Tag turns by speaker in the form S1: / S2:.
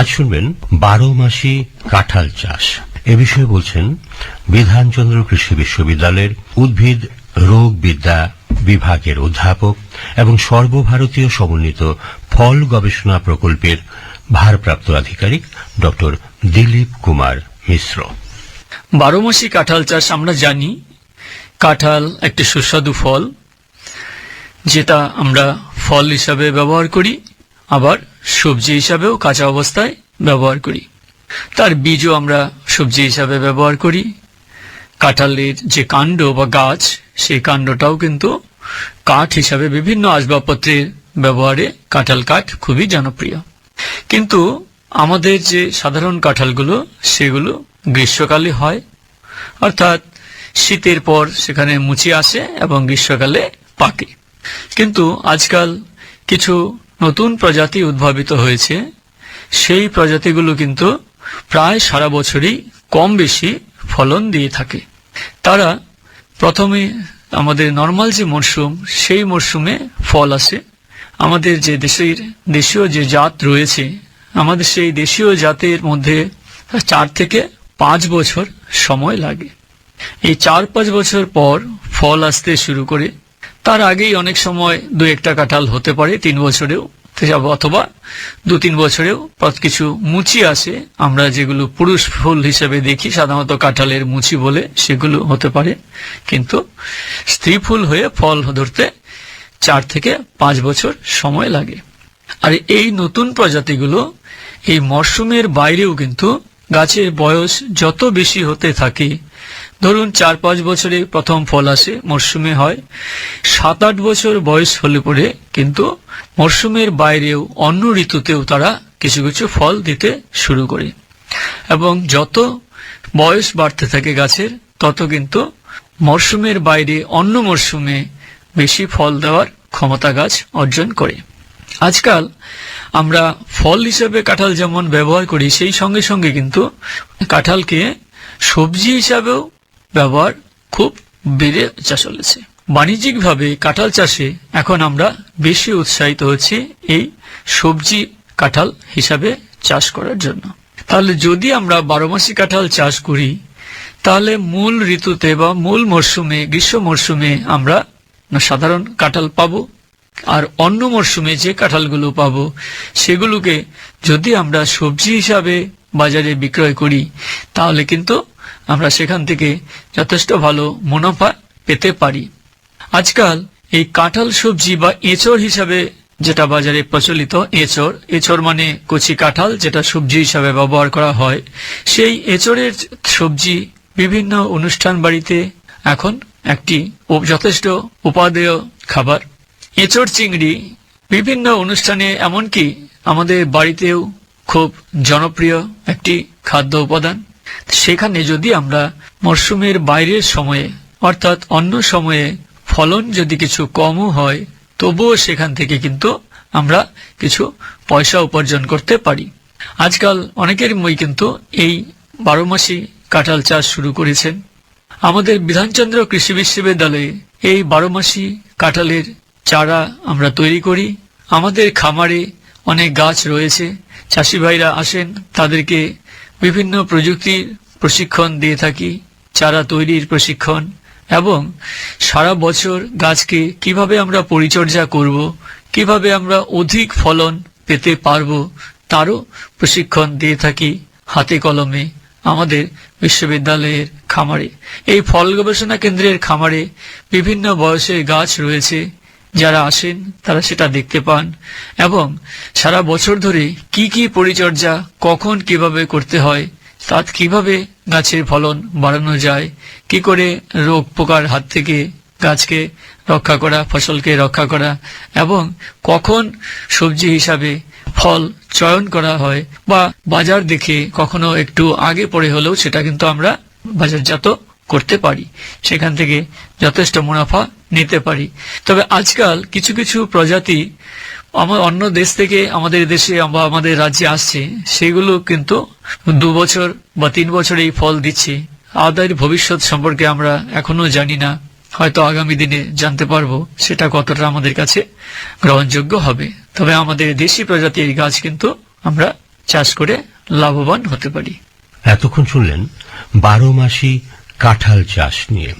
S1: আজ শুনবেন বারো মাসি কাঁঠাল চাষ। এ বিষয়ে বলছেন বিধানচন্দ্র কৃষি বিশ্ববিদ্যালয়ের উদ্ভিদ রোগ বিদ্যা বিভাগের অধ্যাপক এবং সর্বভারতীয় সমন্বিত ফল গবেষণা প্রকল্পের ভারপ্রাপ্ত আধিকারিক ডক্টর দিলীপ কুমার মিশ্র।
S2: বারোমাসি কাঁঠাল চাষ আমরা জানি। কাঁঠাল একটি সুস্বাদু ফল, যেটা আমরা ফল হিসাবে ব্যবহার করি। আবার সবজি হিসাবেও কাঁচা অবস্থায় ব্যবহার করি। তার বীজও আমরা সবজি হিসাবে ব্যবহার করি। কাঁঠালের যে কাণ্ড বা গাছ, সেই কাণ্ডটাও কিন্তু কাঠ হিসাবে বিভিন্ন আসবাবপত্রের ব্যবহারে কাঁঠাল কাঠ খুবই জনপ্রিয়। কিন্তু আমাদের যে সাধারণ কাঁঠালগুলো, সেগুলো গ্রীষ্মকালে হয়। অর্থাৎ শীতের পর সেখানে মুচি আসে এবং গ্রীষ্মকালে পাকে। কিন্তু আজকাল কিছু নতুন প্রজাতি উদ্ভাবিত হয়েছে। সেই প্রজাতিগুলো কিন্তু প্রায় সারা বছরই কম বেশি ফলন দিয়ে থাকে। তারা প্রথমে আমাদের নর্মাল যে মরশুম সেই মরশুমে ফল আসে। আমাদের যে দেশের দেশীয় যে জাত রয়েছে, আমাদের সেই দেশীয় জাতের মধ্যে চার থেকে পাঁচ বছর সময় লাগে। এই চার পাঁচ বছর পর ফল আসতে শুরু করে তার আগেই অনেক সময় দু একটা কাঁঠাল হতে পারে, তিন বছরেও অথবা দু তিন বছরেও কিছু মুচি আসে। আমরা যেগুলো পুরুষ ফুল হিসেবে দেখি, সাধারণত কাঁঠালের মুচি বলে সেগুলো হতে পারে। কিন্তু স্ত্রী ফুল হয়ে ফল ধরতে চার থেকে পাঁচ বছর সময় লাগে। আর এই নতুন প্রজাতিগুলো এই মরশুমের বাইরেও কিন্তু গাছের বয়স যত বেশি হতে থাকে ধরুন চার পাঁচ বছরে প্রথম ফল আসে, মরশুমে হয়। সাত আট বছর বয়স হলে পরে কিন্তু মরশুমের বাইরেও অন্য ঋতুতেও তারা কিছু কিছু ফল দিতে শুরু করে। এবং যত বয়স বাড়তে থাকে গাছের, তত কিন্তু মরশুমের বাইরে অন্য মরশুমে বেশি ফল দেওয়ার ক্ষমতা গাছ অর্জন করে। আজকাল আমরা ফল হিসেবে কাঁঠাল যেমন ব্যবহার করি, সেই সঙ্গে সঙ্গে কিন্তু কাঁঠালকে সবজি হিসাবেও ব্যবহার খুব বেড়ে যা চলেছে। বাণিজ্যিকভাবে কাঁঠাল চাষে এখন আমরা বেশি উৎসাহিত হচ্ছি এই সবজি কাঁঠাল হিসাবে চাষ করার জন্য। তাহলে যদি আমরা বারো মাসি কাঁঠাল চাষ করি, তাহলে মূল ঋতুতে বা মূল মরশুমে, গ্রীষ্ম মরশুমে আমরা সাধারণ কাঁঠাল পাবো। আর অন্য মরশুমে যে কাঁঠালগুলো পাবো, সেগুলোকে যদি আমরা সবজি হিসাবে বাজারে বিক্রয় করি, তাহলে কিন্তু আমরা সেখান থেকে যথেষ্ট ভালো মুনাফা পেতে পারি। আজকাল এই কাঁঠাল সবজি বা এঁচড় হিসাবে যেটা বাজারে প্রচলিত এঁচড় এঁচড় মানে কচি কাঁঠাল যেটা সবজি হিসাবে ব্যবহার করা হয়। সেই এঁচড়ের সবজি বিভিন্ন অনুষ্ঠান বাড়িতে এখন একটি যথেষ্ট উপাদেয় খাবার। এঁচড় চিংড়ি বিভিন্ন অনুষ্ঠানে এমনকি আমাদের বাড়িতেও খুব জনপ্রিয় একটি খাদ্য উপাদান। সেখানে যদি আমরা মরশুমের বাইরের সময়ে, অর্থাৎ অন্য সময়ে ফলন যদি কিছু কমও হয়, তবুও সেখান থেকে কিন্তু আমরা কিছু পয়সা উপার্জন করতে পারি। আজকাল অনেকের মই কিন্তু এই বারো মাসি কাঁঠাল চাষ শুরু করেছেন। আমাদের বিধানচন্দ্র কৃষি বিশ্ববিদ্যালয়ে এই বারো মাসি কাঁঠালের চারা আমরা তৈরি করি। আমাদের খামারে অনেক গাছ রয়েছে। চাষি ভাইরা আসেন, তাদেরকে বিভিন্ন প্রযুক্তির প্রশিক্ষণ দিয়ে থাকি, চারা তৈরির প্রশিক্ষণ, এবং সারা বছর গাছকে কীভাবে আমরা পরিচর্যা করব, কীভাবে আমরা অধিক ফলন পেতে পারব, তারও প্রশিক্ষণ দিয়ে থাকি হাতে কলমে আমাদের বিশ্ববিদ্যালয়ের খামারে। এই ফল গবেষণা কেন্দ্রের খামারে বিভিন্ন বয়সের গাছ রয়েছে। যারা আসেন তারা সেটা দেখতে পান। এবং সারা বছর ধরে কি কি পরিচর্যা, কখন কীভাবে করতে হয় তা কীভাবে গাছের ফলন বাড়ানো যায়, কি করে রোগ পোকার হাত থেকে গাছকে রক্ষা করা, ফসলকে রক্ষা করা, এবং কখন সবজি হিসাবে ফল চয়ন করা হয়, বা বাজার দেখে কখনো একটু আগে পরে হলেও সেটা কিন্তু আমরা বাজারজাত করতে পারি, সেখান থেকে যথেষ্ট মুনাফা নিতে পারি। তবে আজকাল কিছু কিছু প্রজাতি আমার অন্য দেশ থেকে আমাদের দেশে বা আমাদের রাজ্যে আসছে, সেগুলো কিন্তু দু বছর বা তিন বছরেই ফল দিচ্ছে। আদায়ের ভবিষ্যৎ সম্পর্কে আমরা এখনও জানি না, হয়তো আগামী দিনে জানতে পারব, সেটা কতটা আমাদের কাছে গ্রহণযোগ্য হবে। তবে আমাদের দেশি প্রজাতির গাছ কিন্তু আমরা চাষ করে লাভবান হতে পারি।
S1: এতক্ষণ শুনলেন বারো মাসি কাঁঠাল চাষ নিয়ে।